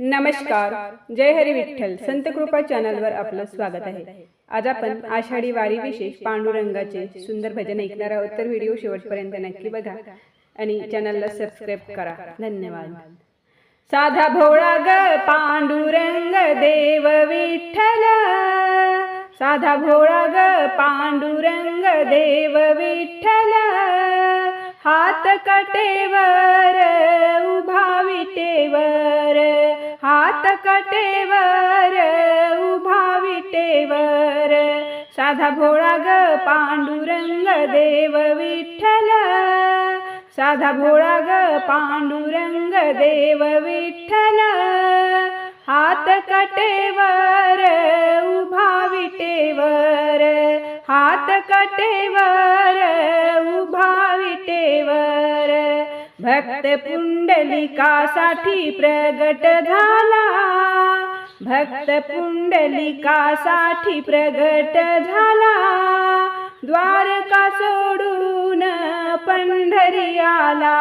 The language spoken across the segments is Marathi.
नमस्कार. जय हरी विठ्ठल. संत कृपा चॅनलवर आपलं स्वागत आहे. आज आपण आषाढी वारी विशेष पांडुरंगाचे सुंदर भजन ऐकणार आहोत. तर व्हिडिओ शेवटपर्यंत नक्की बघा आणि चॅनलला सबस्क्राईब करा. धन्यवाद. साधा भोळा ग पांडुरंग देव विठ्ठल. साधा भोळा ग पांडुरंग देव विठ्ठल. हात कटेवर उभा विटेवर. हात कटेवर उभा विटेवर साधा भोळा ग पांडुरंग देव विठ्ठल. साधा भोळा ग पांडुरंग देव विठ्ठल. हात कटेवर उभा विटेवर हात कटेवर उभा विटेवर भक्त पुंडलिकासाठी प्रगट झाला. भक्त पुंडलिकासाठी प्रगट झाला. द्वारका सोडून पंढरी आला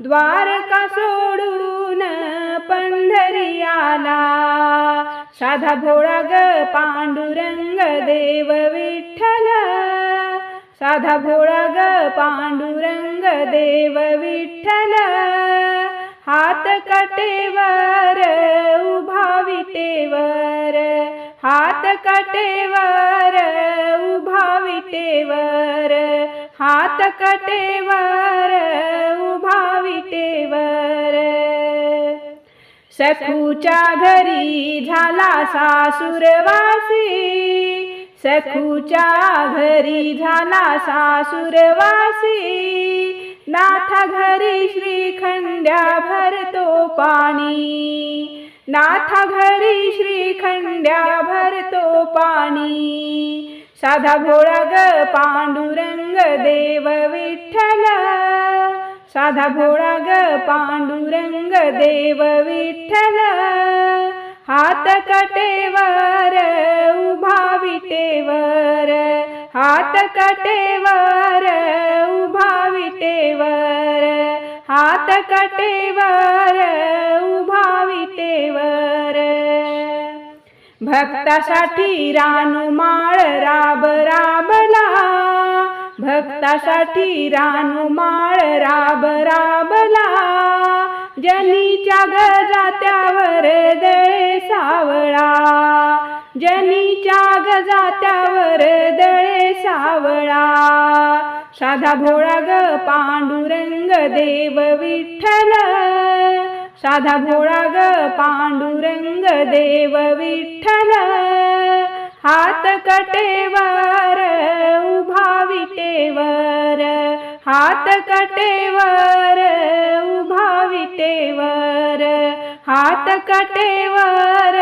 द्वारका सोडून पंढरी आला साधा भोळा ग पांडुरंग देव विठ्ठल साधा भोळा ग पांडुरंग देव विठ्ठल. हात कटेवर उभा विटेवर. हात कटेवर उभा विटेवर. हात कटेवर उभा विटेवर. सखूच्या घरी झाला सासुरवासी. सखूच्या घरी झाला सासुरवासी. नाथा घरी श्रीखंड्या भरतो पाणी. नाथा घरी श्रीखंड्या भरतो पाणी. साधा भोळा ग पांडुरंग देव विठ्ठल. साधा भोळा ग पांडुरंग देव विठ्ठल. हात कटेवर हात कटेवर उभा विटेवर. हात कटेवर उभा विटेवर. भक्तासाठी रानुमाळ राब राबला. भक्तासाठी रानुमाळ राब राबला. जनीच्या गजात्यावर दळे सावळा. जनीच्या गजात्यावर दळे साधा भोळा ग पांडुरंग देव विठ्ठल. साधा भोळा ग पांडुरंग देव विठ्ठल. हात कटेवर उभा विटेवर. हात कटेवर उभा विटेवर. हात कटेवर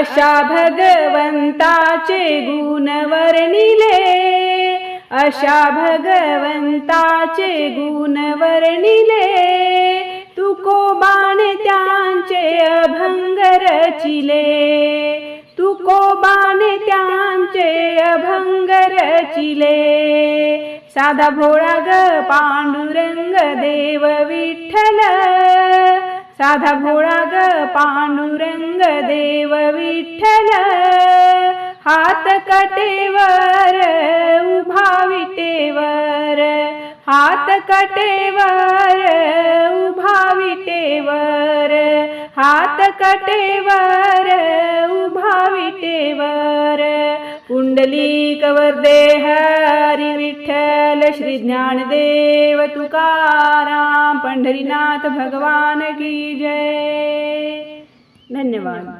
अशा भगवंताचे गुण वर्णिले अशा भगवंताचे गुण वर्णिले तुकोबाने त्यांचे अभंग रचिले. तुकोबाने त्यांचे अभंग रचिले. साधा भोळा ग पांडुरंग देव विठ्ठल. साधा भोळा ग पांडुरंग देव विठ्ठल. हात कटेवर उभा विटेवर. हात कटेवर उभा विटेवर. हात कटेवर उभा विटेवर. पुंडलिक वर्दे हरी विठ्ठल श्री ज्ञानदेव तुकाराम पंढरीनाथ भगवान की जय. धन्यवाद.